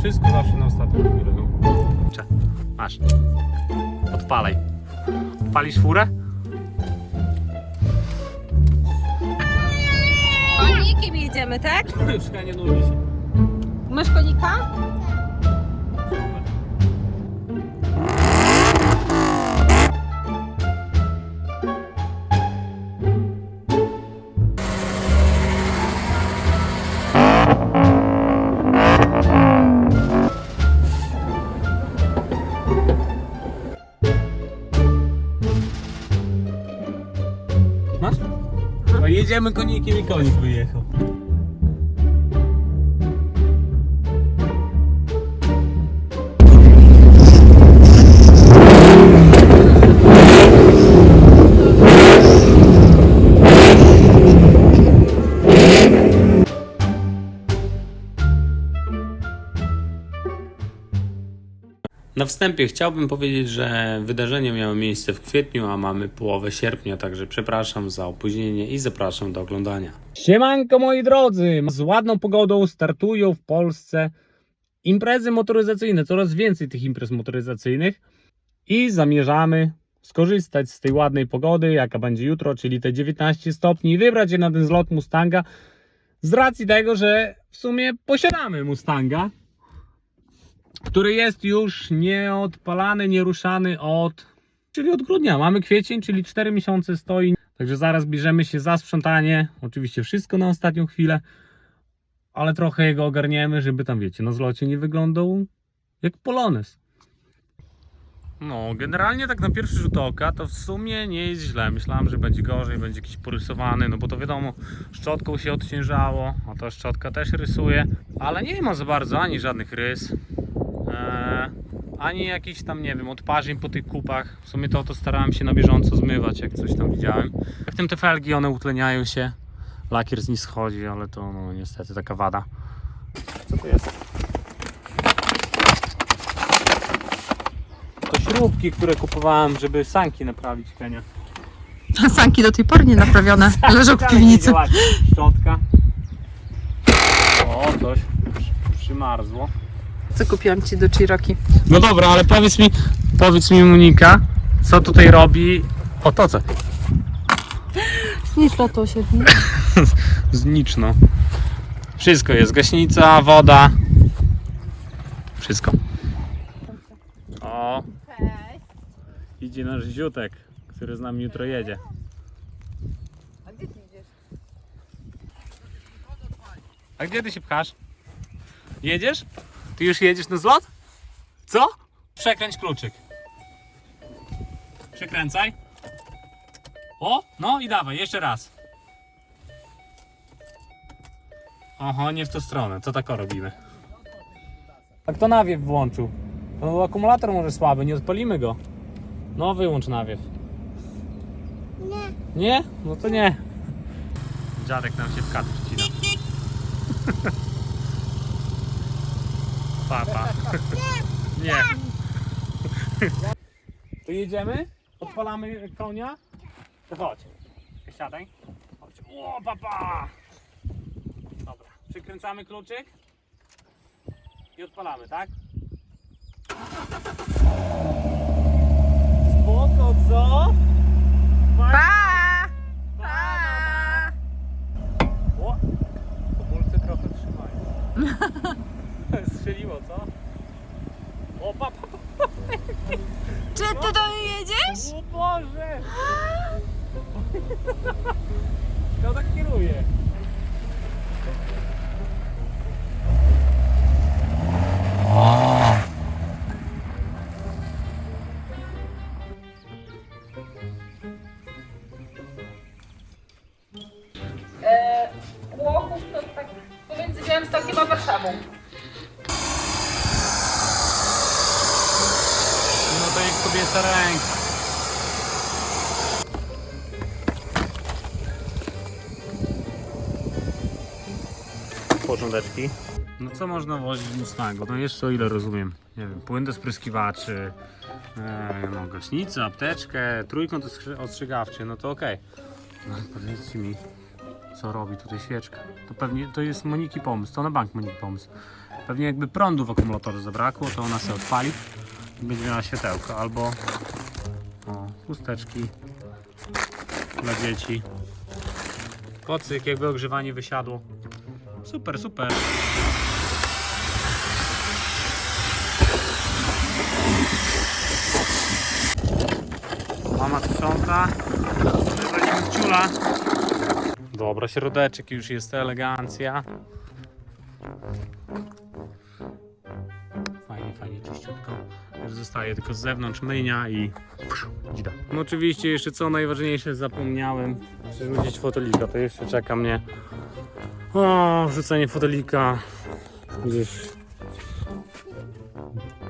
Wszystko zawsze na ostatnią chwilę. No. Cze, Masz. Odpalaj. Odpalisz furę? Konikiem jedziemy, tak? Czekaj, nie nudzi się. Masz konika? Jedziemy konikiem i konik wyjechał. Na wstępie chciałbym powiedzieć, że wydarzenia miały miejsce w kwietniu, a mamy połowę sierpnia, także przepraszam za opóźnienie i zapraszam do oglądania. Siemanko moi drodzy! Z ładną pogodą startują w Polsce imprezy motoryzacyjne, coraz więcej tych imprez motoryzacyjnych i zamierzamy skorzystać z tej ładnej pogody, jaka będzie jutro, czyli te 19 stopni i wybrać się na ten zlot Mustanga z racji tego, że w sumie posiadamy Mustanga, który jest już nieodpalany, nieruszany od, czyli od grudnia. Mamy kwiecień, czyli 4 miesiące stoi. Także zaraz bierzemy się za sprzątanie. Oczywiście wszystko na ostatnią chwilę, ale trochę jego ogarniemy, żeby tam, wiecie, na zlocie nie wyglądał jak Polones. No, generalnie tak na pierwszy rzut oka to w sumie nie jest źle. Myślałem, że będzie gorzej, będzie jakiś porysowany, no bo to wiadomo, szczotką się odciężało, a ta szczotka też rysuje, ale nie ma za bardzo ani żadnych rys, e, ani jakichś tam, nie wiem, odparzeń po tych kupach. W sumie to, to starałem się na bieżąco zmywać, jak coś tam widziałem. W tym te felgi, one utleniają się, lakier z nich schodzi, ale to no niestety taka wada. Co to jest? To śrubki, które kupowałem, żeby sanki naprawić, Kenia. Sanki do tej pory nie naprawione. Leżą w piwnicy. Szczotka. O, coś przymarzło. Co kupiłam ci do Cherokee? No dobra, ale powiedz mi, powiedz mi Monika, co tutaj robi otoce? Zniszcz to się. Zniczno. Wszystko jest, gaśnica, woda. Wszystko. O, idzie nasz ziutek, który z nami jutro jedzie. A gdzie ty idziesz? A gdzie ty się pchasz? Jedziesz? Ty już jedziesz na zlot? Co? Przekręć kluczyk. Przekręcaj. O, no i dawaj, jeszcze raz. Oho, nie w tą stronę, to tak robimy. A kto nawiew włączył? No, akumulator może słaby, nie odpalimy go. No, wyłącz nawiew. Nie. Nie? No to nie. Dziadek nam się w kadr wcina. Papa. Nie. To jedziemy? Odpalamy konia? To chodź. Siadaj. Chodź. O, papa! Dobra. Przykręcamy kluczyk. I odpalamy, tak? Spoko, co? Pa! Pa! O! Hamulce trochę trzymają. Strzeliło, co? O, pa, pa, pa. Czy ty do mnie jedziesz? O Boże! Kto tak kieruje? Ręka. Porządeczki. No co można włożyć w Mustangu? No jeszcze o ile rozumiem. Nie wiem, płyn do spryskiwaczy, e, no gaśnicę, apteczkę, trójkąt ostrze- ostrzegawczy, no to okej. No powiedzcie mi, co robi tutaj świeczka. To pewnie to jest Moniki pomysł, to na bank Moniki pomysł. Pewnie jakby prądu w akumulatorze zabrakło, to ona sobie odpali będzie miała światełko. Albo o, chusteczki dla dzieci. Kocyk, jakby ogrzewanie wysiadło. Super, super. Mama sprząta. Wywalimy ciula. Dobra, środeczek już jest elegancja. Już zostaje tylko z zewnątrz myjnia i dzida. No oczywiście jeszcze co najważniejsze zapomniałem przerzucić fotolika, to jeszcze czeka mnie o, wrzucenie fotolika gdzieś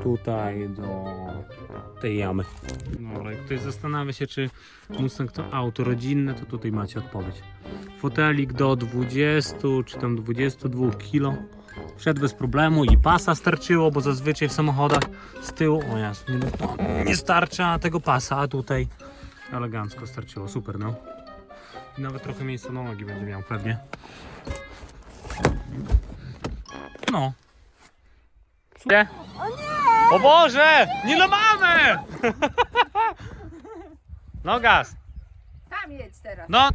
tutaj do tej jamy. Dobra, jak ktoś zastanawia się, czy Mustang to auto rodzinne, to tutaj macie odpowiedź. Fotelik do 20 czy tam 22 kg. Wszedł bez problemu i pasa starczyło, bo zazwyczaj w samochodach z tyłu, o nie, nie starcza tego pasa, a tutaj elegancko starczyło, super no. I nawet trochę miejsca na nogi będzie miał pewnie. No. Nie. O Boże! Nie na mamę! No gaz. Tam jedź teraz. No.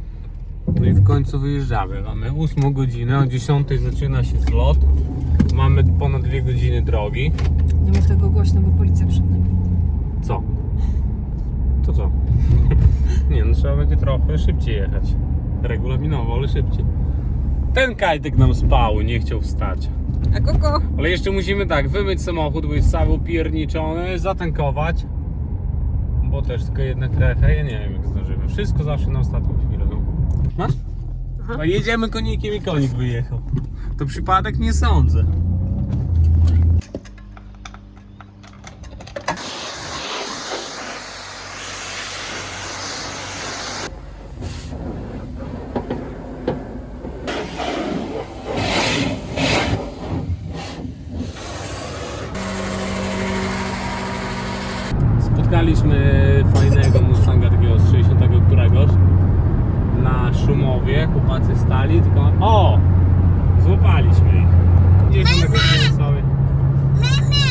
No i w końcu wyjeżdżamy. Mamy 8 godzinę, o 10 zaczyna się zlot. Mamy ponad 2 godziny drogi. Nie mów tego głośno, bo policja przed nami. Co? To co? Nie no, trzeba będzie trochę szybciej jechać. Regulaminowo, ale szybciej. Ten kajtek nam spał, nie chciał wstać. A koko? Ale jeszcze musimy tak, wymyć samochód, bo jest cały upierniczony, zatankować. Bo też tylko jedna krecha, ja nie wiem jak zdążymy. Wszystko zawsze na ostatnią chwilę. No. Jedziemy konikiem i konik wyjechał. To przypadek nie sądzę. Spotkaliśmy fajnego Mustanga takiego z 60 któregoś na Szumowie, chłopacy stali, tylko o! Złapaliśmy ich. Gdzieś tam na górze sobie.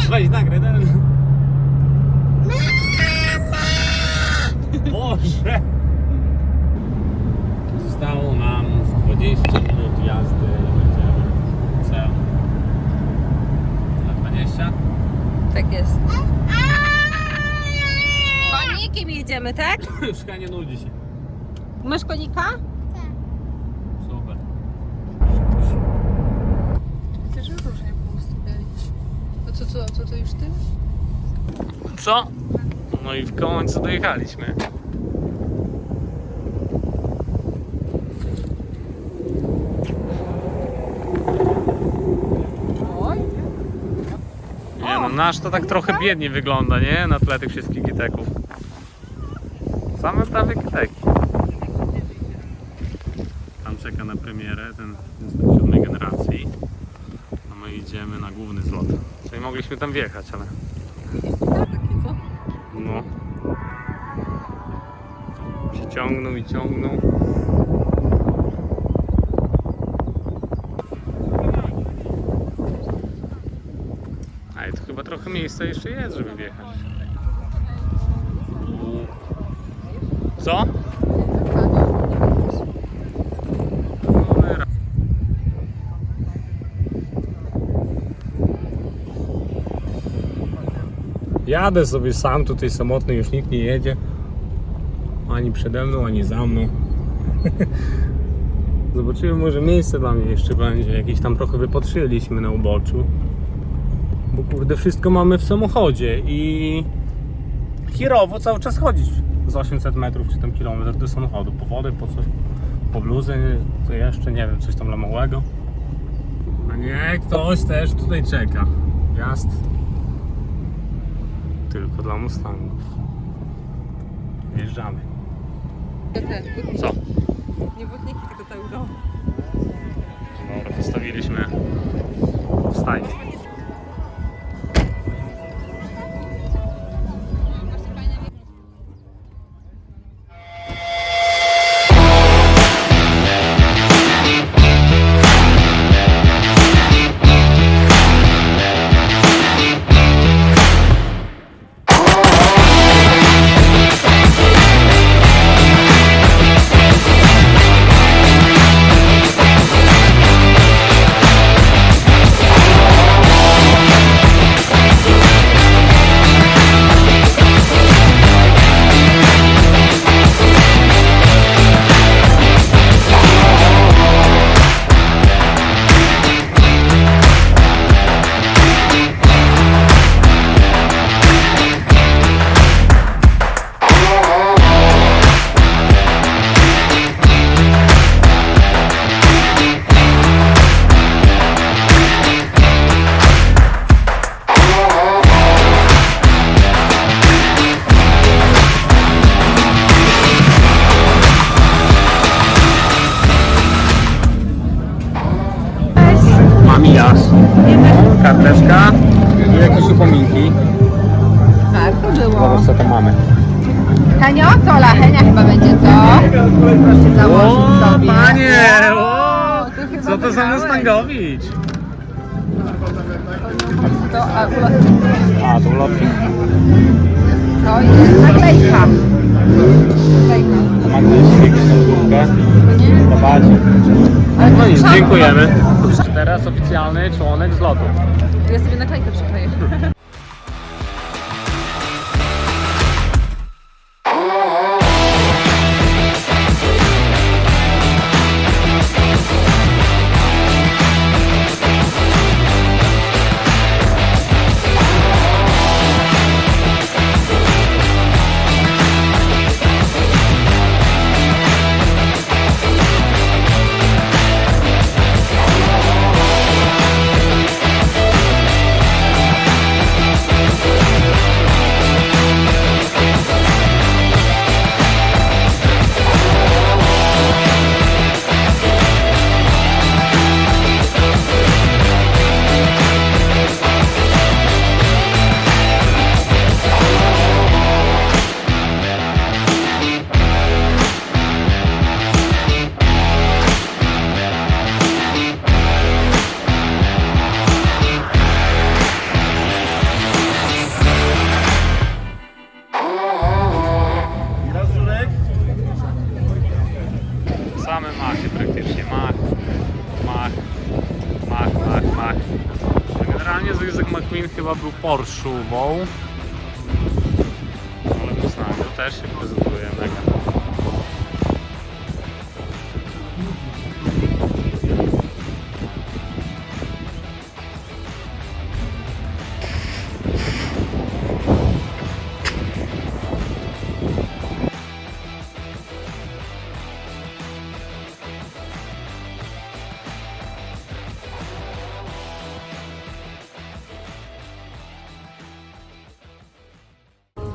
Weź nagraj ten. Boże! Zostało nam z 20 minut jazdy i będziemy w celu. Na 20? Tak jest. Konikiem jedziemy, tak? Już chyba nie nudzi się. Masz konika? Super. Chcesz różnie poustawiali. A co, co, co to już ty? Co? No i w końcu dojechaliśmy. Oj. Nie no, nasz to tak trochę biednie wygląda, nie? Na tle tych wszystkich giteków. Same prawie giteki. Tam czeka na premierę ten, ten z siódmej generacji. A my idziemy na główny mogliśmy tam wjechać, ale no. Się ciągną i ciągną. Ale to chyba trochę miejsca jeszcze jest, żeby wjechać. Co? Jadę sobie sam, tutaj samotny, już nikt nie jedzie. Ani przede mną, ani za mną. Zobaczymy, może miejsce dla mnie jeszcze będzie. Jakieś tam trochę wypatrzyliśmy na uboczu. Bo kurde, wszystko mamy w samochodzie i kierowo cały czas chodzić z 800 metrów czy tam kilometr do samochodu. Po wodę, po coś, po bluzę, to jeszcze nie wiem, coś tam dla małego. A nie, ktoś też tutaj czeka. Jazd tylko dla Mustangów. Wjeżdżamy. Te, butniki. Co? Nie butniki, tylko te udo. Dobra, postawiliśmy w stajni. To, a, ula- A, to ulotki. to jest naklejka. Naklejka. Ma gdzieś jakąś. Nie? Zobaczcie. No nic, dziękujemy. Teraz oficjalny członek z lotu. Ja sobie naklejkę przykleję. Był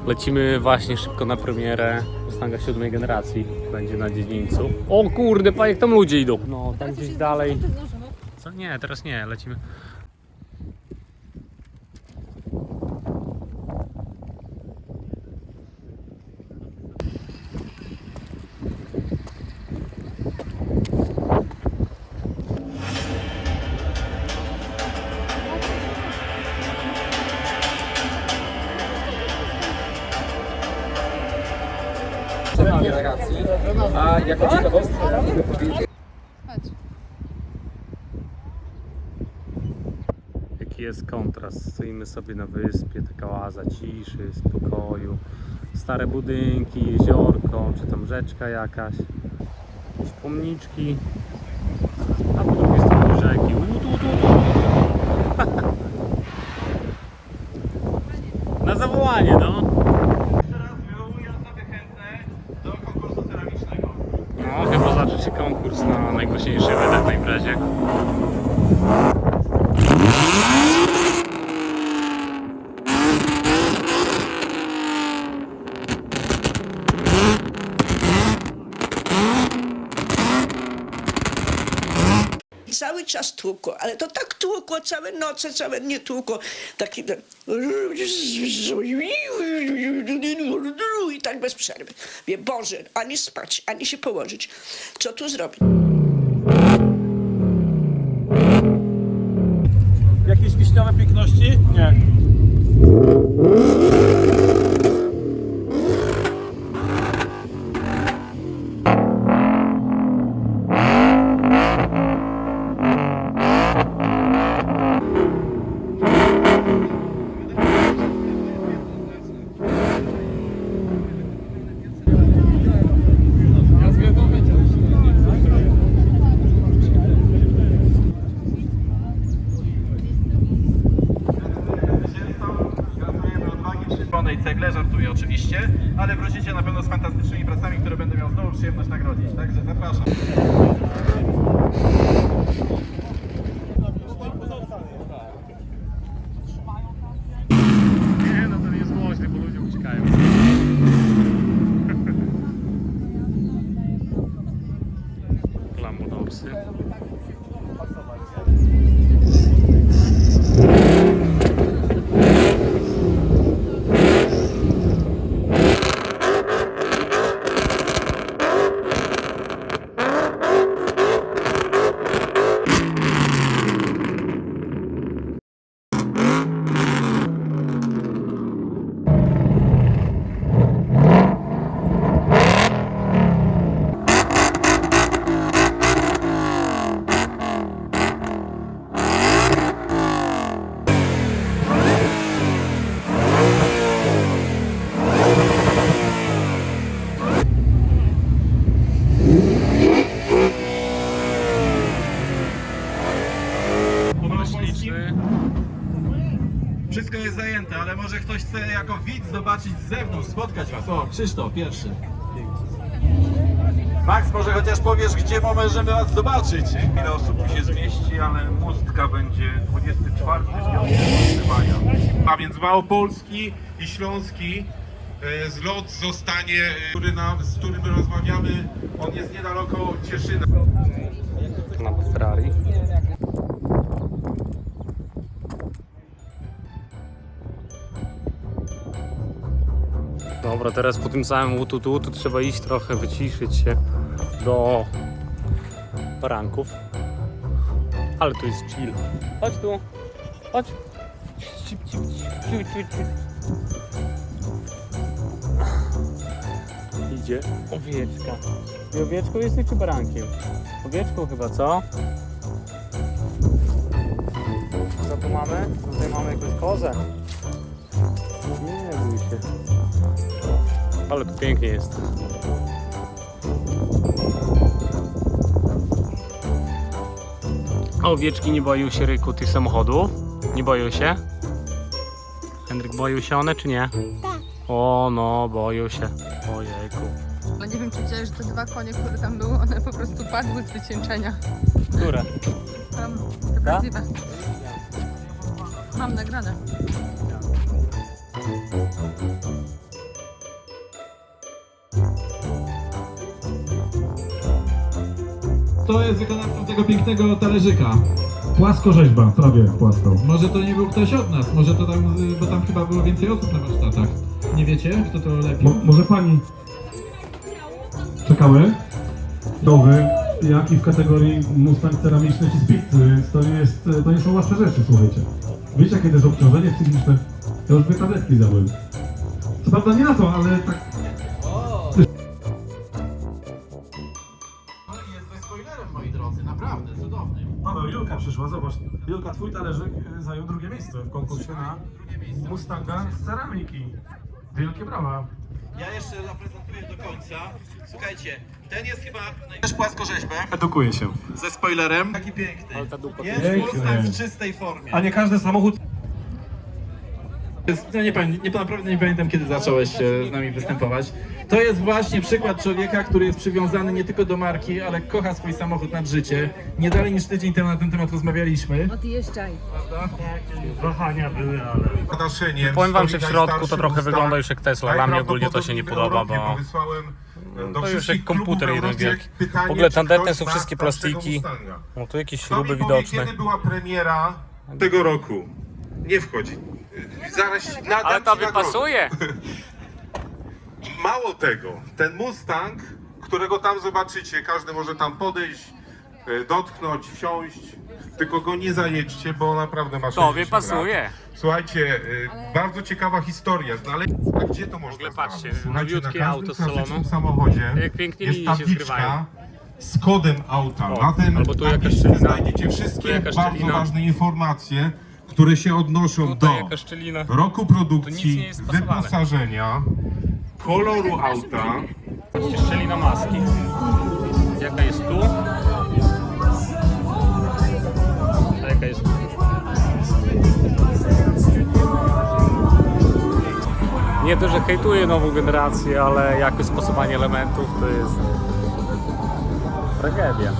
Lecimy właśnie szybko na premierę Mustanga siódmej generacji. Będzie na dziedzińcu. O kurde, pa jak tam ludzie idą. No, tam gdzieś dalej. Co? Nie, teraz nie, lecimy. Jako. Jaki jest kontrast. Stoimy sobie na wyspie, taka oaza ciszy, spokoju. Stare budynki, jeziorko, czy tam rzeczka jakaś. Jakieś pomniczki. A po drugiej stronie rzeki. U, tu, tu, tu. Na zawołanie, no. Teraz wywołuję osoby chętne do konkursu ceramicznego. No, chyba zaczął się konkurs na najgłośniejszy wydech na imprezie. Cały czas tłukło, ale to tak tłukło, całe noce, całe nie tłukło. Taki... Tak bez przerwy. Wie, Boże, ani spać, ani się położyć. Co tu zrobić? Jakieś wiśniowe piękności? Nie. Cegle, żartuję oczywiście, ale wrócicie na pewno z fantastycznymi pracami, które będę miał znowu przyjemność nagrodzić. Także zapraszam. Nie, no to nie jest głośny, bo ludzie uciekają. Lamodorsy. Wszystko jest zajęte, ale może ktoś chce jako widz zobaczyć z zewnątrz, spotkać was. O, Krzysztof, pierwszy. Max, może chociaż powiesz, gdzie możemy was zobaczyć? Ile osób tu się zmieści, ale mustka będzie 24 maja. A więc Małopolski i Śląski e, zlot zostanie, e, który nam, z którym rozmawiamy, on jest niedaleko Cieszyna. Na Ferrari. Dobra, teraz po tym samym łutu tu trzeba iść trochę, wyciszyć się do baranków. Ale tu jest chill. Chodź tu, chodź. Cip, cip, cip, cip, cip. Idzie owieczka. I owieczką jesteś czy barankiem? Owieczką chyba, co? Co tu mamy? Tutaj mamy jakąś kozę. Nie bój się. Ale pięknie jest. Owieczki nie boją się ryku tych samochodów? Nie boją się? Henryk, boją się one czy nie? Tak. O no, boją się. Ojejku. No nie wiem, czy widziałeś, że te dwa konie, które tam były, one po prostu padły z wycieńczenia. Które? Tam, te prawdziwe. Mam nagrane. Kto jest wykonawcą tego pięknego talerzyka? Płaskorzeźba, prawie płasko. Może to nie był ktoś od nas, może to tam, y, bo tam chyba było więcej osób na warsztatach. Nie wiecie, kto to lepiej? Mo, może pani... Czekały? Nowy, jak i w kategorii Mustang ceramiczny czy z pizzy, więc to nie, jest, to nie są łatwe rzeczy, słuchajcie. Wiecie, jakie to jest obciążenie psychiczne? Ja już dwie tabletki zjadłem. Co prawda nie na to, ale tak... Julka, twój talerzyk y, zajął drugie miejsce w konkursie na Mustanga z ceramiki. Wielkie brawa. Ja jeszcze zaprezentuję do końca. Słuchajcie, ten jest chyba też płaskorzeźbę Edukuję się. ze spoilerem. Taki piękny. Jest. Mustang w czystej formie. A nie każdy samochód Jest- No nie, nie, naprawdę nie pamiętam, kiedy zacząłeś e, z nami występować. To jest właśnie przykład człowieka, który jest przywiązany nie tylko do marki, ale kocha swój samochód nad życie. Nie dalej niż tydzień temu na ten temat rozmawialiśmy. Odjeżdżaj. wahania były, ale... Powiem wam, że w środku to trochę wygląda już jak Tesla. Dla mnie ogólnie to się nie podoba, bo to już jak komputer jeden wielki. W ogóle tandetne są wszystkie plastiki. No tu jakieś śruby widoczne. Kiedy była premiera tego roku? Nie wchodzi. Zaraz nadam Ale to ci nagrodę. pasuje. Mało tego, ten Mustang, którego tam zobaczycie, każdy może tam podejść, e, dotknąć, wsiąść, tylko go nie zajedźcie, bo naprawdę ma Tobie 60 lat. pasuje. Słuchajcie, e, bardzo ciekawa historia. Znale... A gdzie to można ogóle patrzcie, znaleźć? Słuchajcie, nowiutkie na auto każdym z salonu. klasycznym samochodzie Jak pięknie jest linie się tabliczka zgrywają. z kodem auta. O, na tym albo tu jakaś tabliczce szczelina. znajdziecie Tu wszystkie jakaś bardzo szczelina. ważne informacje, które się odnoszą Tutaj do szczelina. roku nic produkcji, jest wyposażenia, koloru auta, szczelina maski. Jaka jest tu? A jaka jest tu? Nie to, że hejtuję nową generację, ale jakość spasowanie elementów to jest tragedia.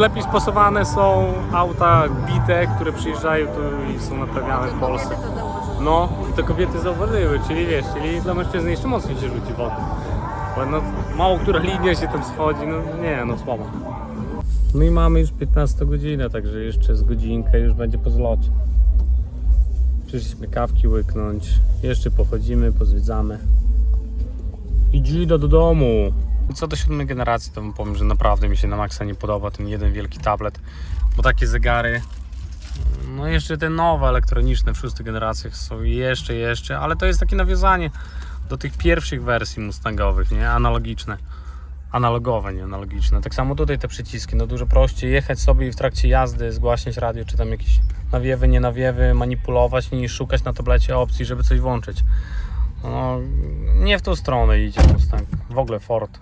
Lepiej spasowane są auta bite, które przyjeżdżają tu i są naprawiane w Polsce. No, i to kobiety zauważyły, czyli wiesz, czyli dla mężczyzny jeszcze mocniej się rzuci wodę. Bo no, mało która linia się tam schodzi, no nie, no słabo. No i mamy już 15 godzinę, także jeszcze z godzinkę już będzie po zlocie. Przyszliśmy kawki łyknąć, jeszcze pochodzimy, pozwiedzamy. I dzida do domu. Co do siódmej generacji, to wam powiem, że naprawdę mi się na maksa nie podoba ten jeden wielki tablet, bo takie zegary no jeszcze te nowe elektroniczne w szóstych generacjach są jeszcze, jeszcze, ale to jest takie nawiązanie do tych pierwszych wersji Mustangowych, nie? Analogiczne. Analogowe, nie analogiczne. Tak samo tutaj te przyciski, no dużo prościej jechać sobie i w trakcie jazdy zgłaśniać radio, czy tam jakieś nawiewy, nie nawiewy, manipulować, niż szukać na tablecie opcji, żeby coś włączyć. No, nie w tą stronę idzie Mustang, w ogóle Ford.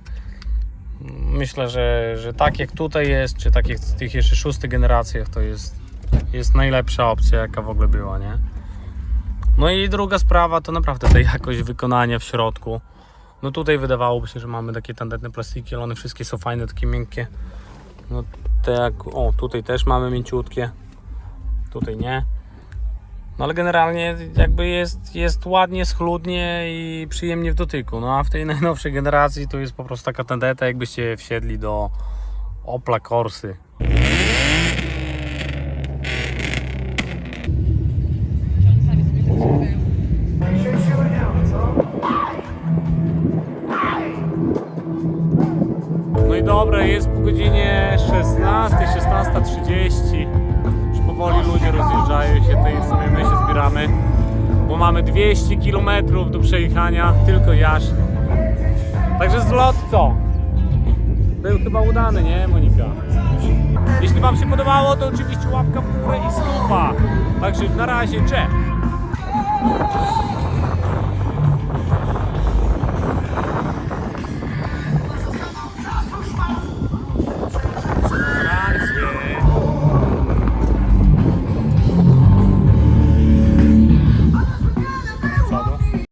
Myślę, że, że tak jak tutaj jest, czy tak jak w tych jeszcze szóstych generacjach, to jest jest najlepsza opcja, jaka w ogóle była, nie? No i druga sprawa to naprawdę ta jakość wykonania w środku. No tutaj wydawałoby się, że mamy takie tandetne plastiki, ale one wszystkie są fajne, takie miękkie. No te jak, o tutaj też mamy mięciutkie, tutaj nie. No ale generalnie jakby jest, jest ładnie, schludnie i przyjemnie w dotyku. No a w tej najnowszej generacji to jest po prostu taka tandeta, jakbyście wsiedli do Opla Corsy. No i dobra, jest po godzinie 16, 16.30. Powoli ludzie rozjeżdżają się, tutaj w sumie my się zbieramy. Bo mamy 200 km do przejechania, tylko jaśnie. Także zlot co? Był chyba udany, nie Monika? Jeśli Wam się podobało, to oczywiście łapka w górę i suba. Także na razie, cześć!